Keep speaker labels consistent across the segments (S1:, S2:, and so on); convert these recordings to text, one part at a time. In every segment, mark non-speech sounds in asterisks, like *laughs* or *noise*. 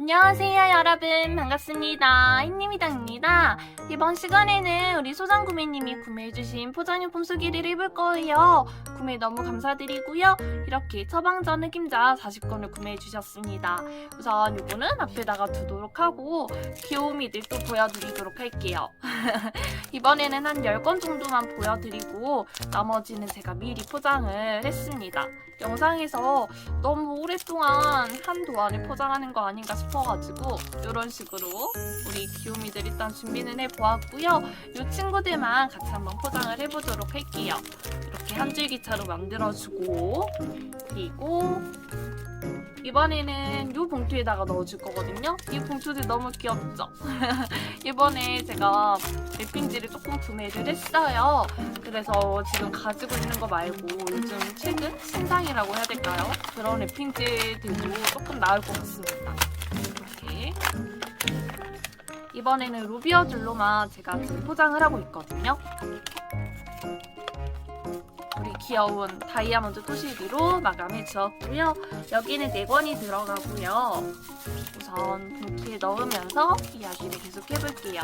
S1: 안녕하세요 여러분. 반갑습니다. 흰님이당입니다. 이번 시간에는 우리 소장구매님이 구매해주신 포장용품 소개를 해볼 거예요. 구매 너무 감사드리고요. 이렇게 처방전 흑임자 40건을 구매해주셨습니다. 우선 이거는 앞에다가 두도록 하고 귀요미들 또 보여드리도록 할게요. *laughs* 이번에는 한 10건 정도만 보여드리고 나머지는 제가 미리 포장을 했습니다. 영상에서 너무 오랫동안 한 도안을 포장하는 거 아닌가 싶어 가지고 이런 식으로 우리 귀요미들 일단 준비는 해보았고요. 이 친구들만 같이 한번 포장을 해보도록 할게요. 이렇게 한 줄기차로 만들어주고 그리고 이번에는 이 봉투에다가 넣어줄 거거든요. 이 봉투들 너무 귀엽죠? *laughs* 이번에 제가 랩핑지를 조금 구매를 했어요. 그래서 지금 가지고 있는 거 말고 요즘 최근 신상이라고 해야 될까요? 그런 랩핑지들도 조금 나을 것 같습니다. 이렇게 이번에는 루비어 줄로만 제가 지금 포장을 하고 있거든요. 귀여운 다이아몬드 토시리로 마감해 주었고요. 여기는 4권이 들어가고요. 우선 봉투에 넣으면서 이야기를 계속 해볼게요.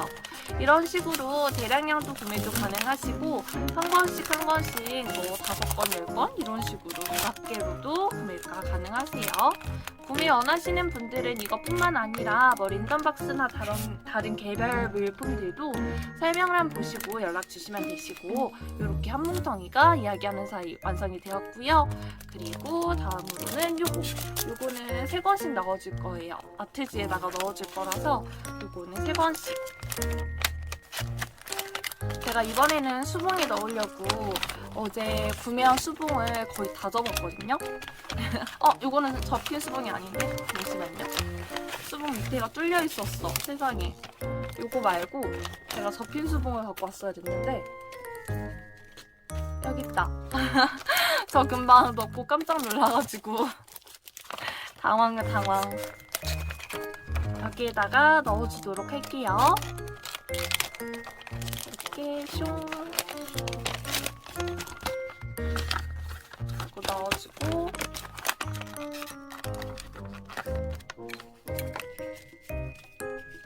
S1: 이런 식으로 대량량도 구매도 가능하시고 한 권씩 한 권씩 뭐 다섯 건, 열건 이런 식으로 낱개로도 구매가 가능하세요. 구매 원하시는 분들은 이것뿐만 아니라 뭐 랜덤박스나 다른, 다른 개별 물품들도 설명란 보시고 연락 주시면 되시고 이렇게 한 뭉텅이가 이야기하는 사이 완성이 되었고요. 그리고 다음으로는 요거 요거는 세 권씩 넣어줄 거예요. 아트지에다가 넣어줄 거라서 요거는 세 권씩 제가 이번에는 수봉에 넣으려고 어제 구매한 수봉을 거의 다 접었거든요. *laughs* 어, 이거는 접힌 수봉이 아닌데? 잠시만요. 수봉 밑에가 뚫려 있었어. 세상에. 요거 말고 제가 접힌 수봉을 갖고 왔어야 됐는데 있다. *laughs* 저 금방 넣고 깜짝 놀라가지고 *laughs* 당황 당황. 여기에다가 넣어주도록 할게요. 이렇게 숑 이거 넣어주고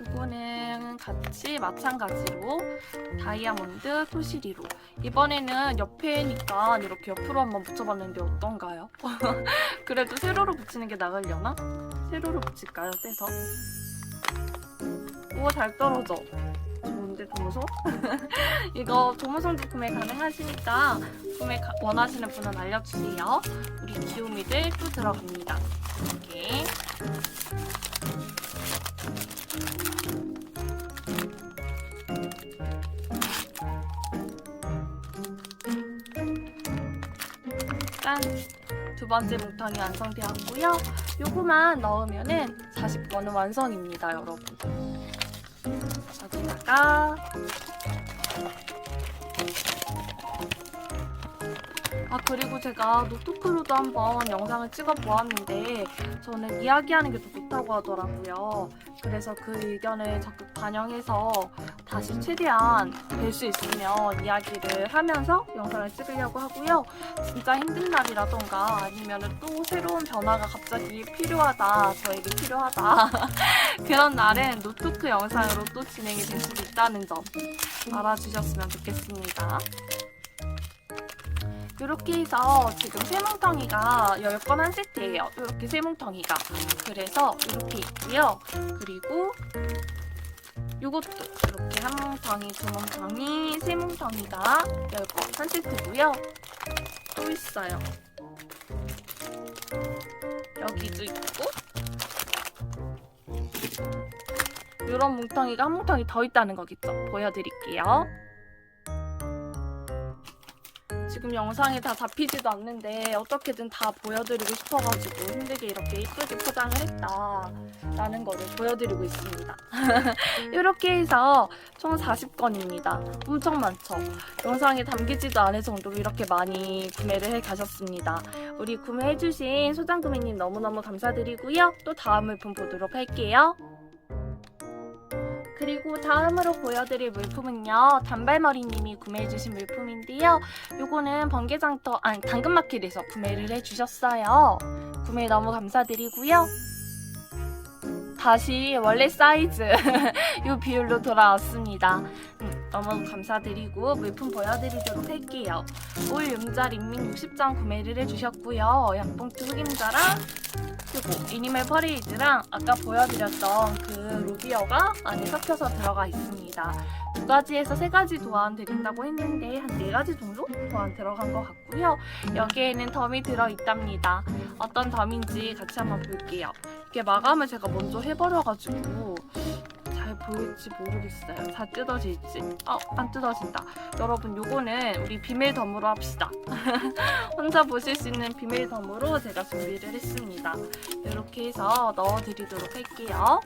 S1: 이거는 같이 마찬가지로 다이아몬드 토시리로 이번에는 옆에니까 이렇게 옆으로 한번 붙여봤는데 어떤가요? *laughs* 그래도 세로로 붙이는 게 나으려나? 세로로 붙일까요? 떼서? 우와 잘 떨어져 좋은데 도무소? *laughs* 이거 도무송도 구매 가능하시니까 구매 가- 원하시는 분은 알려주세요. 우리 귀요미들 또 들어갑니다. 이렇게 짠! 두 번째 뭉텅이 완성되었고요. 요거만 넣으면은 40번은 완성입니다, 여러분. 여기다가 아 그리고 제가 노트크로도 한번 영상을 찍어 보았는데 저는 이야기하는 게 더 좋다고 하더라고요. 그래서 그 의견을 적극 반영해서 다시 최대한 될 수 있으면 이야기를 하면서 영상을 찍으려고 하고요. 진짜 힘든 날이라던가 아니면 또 새로운 변화가 갑자기 필요하다, 저에게 필요하다. *laughs* 그런 날은 노트크 영상으로 또 진행이 될 수도 있다는 점 알아주셨으면 좋겠습니다. 이렇게 해서 지금 세 뭉텅이가 10건 한 세트예요. 이렇게 세 뭉텅이가. 그래서 이렇게 있고요. 그리고 이것도 이렇게 한 뭉텅이, 두 뭉텅이, 세 뭉텅이가 10건 한 세트고요. 또 있어요. 여기도 있고 이런 뭉텅이가 한 뭉텅이 더 있다는 거겠죠. 보여드릴게요. 지금 영상에 다 잡히지도 않는데 어떻게든 다 보여드리고 싶어가지고 힘들게 이렇게 이쁘게 포장을 했다 라는 거를 보여드리고 있습니다. *laughs* 이렇게 해서 총 40건입니다. 엄청 많죠? 영상에 담기지도 않을 정도로 이렇게 많이 구매를 해 가셨습니다. 우리 구매해주신 소장구매님 너무너무 감사드리고요. 또 다음 물품 보도록 할게요. 그리고 다음으로 보여드릴 물품은요 단발머리님이 구매해주신 물품인데요 요거는 번개장터 아니 당근마켓에서 구매를 해주셨어요 구매 너무 감사드리고요 다시 원래 사이즈 *laughs* 이 비율로 돌아왔습니다. 음, 너무 감사드리고 물품 보여드리도록 할게요. 올 융자 린민 60장 구매를 해주셨고요. 약봉투 흑임자랑 그리고 애니멀 퍼레이드랑 아까 보여드렸던 그 로비어가 안에 섞여서 들어가 있습니다. 두 가지에서 세 가지 도안 드린다고 했는데 한 네 가지 정도 도안 들어간 것 같고요. 여기에는 덤이 들어있답니다. 어떤 덤인지 같이 한번 볼게요. 이게 마감을 제가 먼저 해버려가지고 잘 보일지 모르겠어요. 잘 뜯어질지. 어, 안 뜯어진다. 여러분, 요거는 우리 비밀 덤으로 합시다. *laughs* 혼자 보실 수 있는 비밀 덤으로 제가 준비를 했습니다. 이렇게 해서 넣어드리도록 할게요.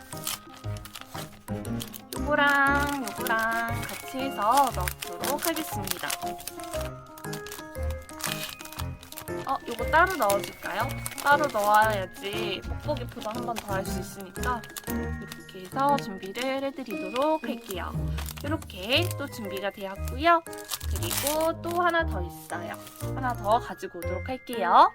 S1: 요거랑 요거랑 같이 해서 넣도록 하겠습니다. 어, 요거 따로 넣어줄까요? 따로 넣어야지 뽁뽁이 포장 한 번 더 할 수 있으니까 이렇게 해서 준비를 해드리도록 할게요. 이렇게 또 준비가 되었고요. 그리고 또 하나 더 있어요. 하나 더 가지고 오도록 할게요.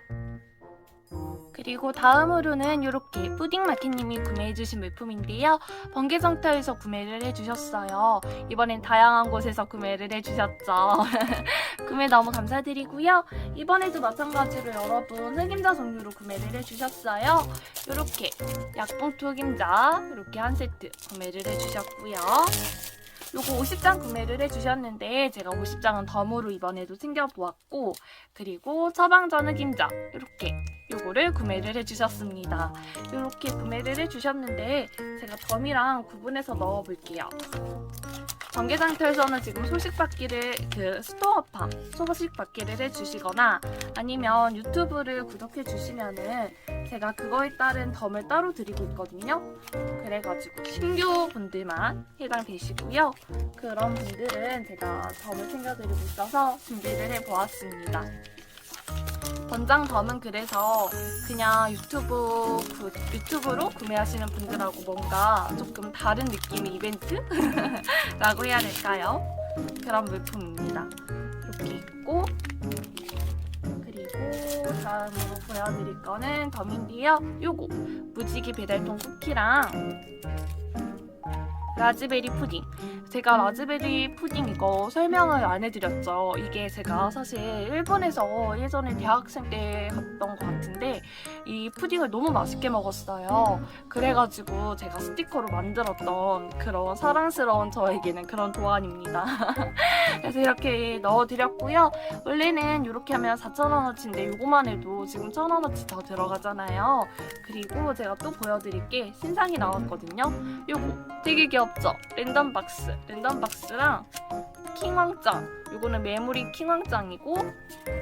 S1: 그리고 다음으로는 이렇게 푸딩마켓님이 구매해주신 물품인데요. 번개성터에서 구매를 해주셨어요. 이번엔 다양한 곳에서 구매를 해주셨죠. *laughs* 구매 너무 감사드리고요. 이번에도 마찬가지로 여러분 흑임자 종류로 구매를 해주셨어요. 이렇게 약봉투 흑임자 이렇게 한 세트 구매를 해주셨고요. 요거 50장 구매를 해주셨는데 제가 50장은 덤으로 이번에도 챙겨보았고 그리고 처방전 흑임자 이렇게 요거를 구매를 해주셨습니다. 이렇게 구매를 해주셨는데 제가 덤이랑 구분해서 넣어볼게요. 전개상태에서는 지금 소식 받기를 그 스토어팜 소식 받기를 해주시거나 아니면 유튜브를 구독해 주시면은 제가 그거에 따른 덤을 따로 드리고 있거든요. 그래가지고 신규 분들만 해당되시고요. 그런 분들은 제가 덤을 챙겨드리고 있어서 준비를 해보았습니다. 권장 덤은 그래서 그냥 유튜브 그 유튜브로 구매하시는 분들하고 뭔가 조금 다른 느낌의 이벤트라고 *laughs* 해야 될까요? 그런 물품입니다. 이렇게 있고 그리고 다음으로 보여드릴 거는 덤인데요. 요거 무지개 배달통 쿠키랑 라즈베리 푸딩. 제가 라즈베리 푸딩 이거 설명을 안 해드렸죠. 이게 제가 사실 일본에서 예전에 대학생 때 갔던 것 같은데 이 푸딩을 너무 맛있게 먹었어요. 그래가지고 제가 스티커로 만들었던 그런 사랑스러운 저에게는 그런 도안입니다. *laughs* 그래서 이렇게 넣어드렸고요. 원래는 이렇게 하면 4,000원어치인데 이거만 해도 지금 1,000원어치 더 들어가잖아요. 그리고 제가 또 보여드릴 게 신상이 나왔거든요. 요거 되게 귀엽 죠? 랜덤 박스. 랜덤 박스랑 킹왕짱. 요거는 메모리 킹왕짱이고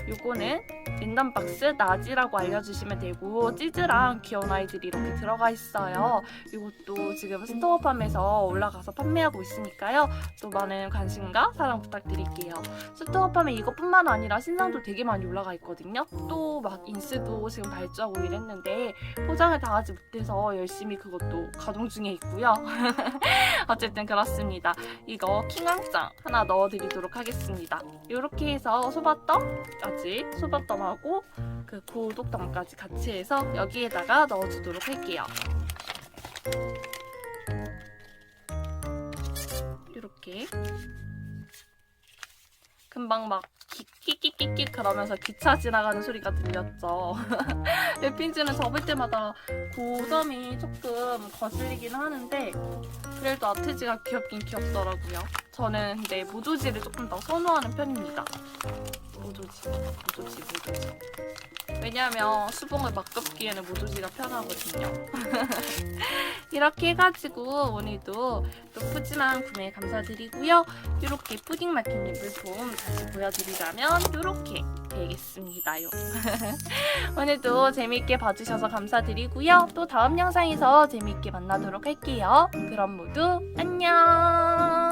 S1: 요거는 랜덤 박스 나지라고 알려주시면 되고 찌즈랑 귀여운 아이들이 이렇게 들어가 있어요. 이것도 지금 스토어팜에서 올라가서 판매하고 있으니까요. 또 많은 관심과 사랑 부탁드릴게요. 스토어팜에 이것뿐만 아니라 신상도 되게 많이 올라가 있거든요. 또 막 인스도 지금 발주하고 이랬는데 포장을 다 하지 못해서 열심히 그것도 가동 중에 있고요. *laughs* 어쨌든 그렇습니다. 이거 킹왕짱 하나 넣어드리도록 하겠습니다. 이렇게 해서 소바떡까지 소바떡하고 그 고독떡까지 같이 해서 여기에다가 넣어주도록 할게요. 이렇게 금방 막 끽끽끽끽 그러면서 기차 지나가는 소리가 들렸죠. *laughs* 랩핀즈는 접을 때마다 고점이 조금 거슬리긴 하는데 그래도 아트지가 귀엽긴 귀엽더라고요. 저는 근데 모조지를 조금 더 선호하는 편입니다. 모조지, 모조지, 모조지. 왜냐하면 수봉을 막 덮기에는 모조지가 편하거든요. *laughs* 이렇게 해가지고 오늘도 또 푸짐한 구매 감사드리고요. 이렇게 푸딩 마켓님 물품 다시 보여드리자면 이렇게 되겠습니다요. *laughs* 오늘도 재밌게 봐주셔서 감사드리고요. 또 다음 영상에서 재밌게 만나도록 할게요. 그럼 모두 안녕!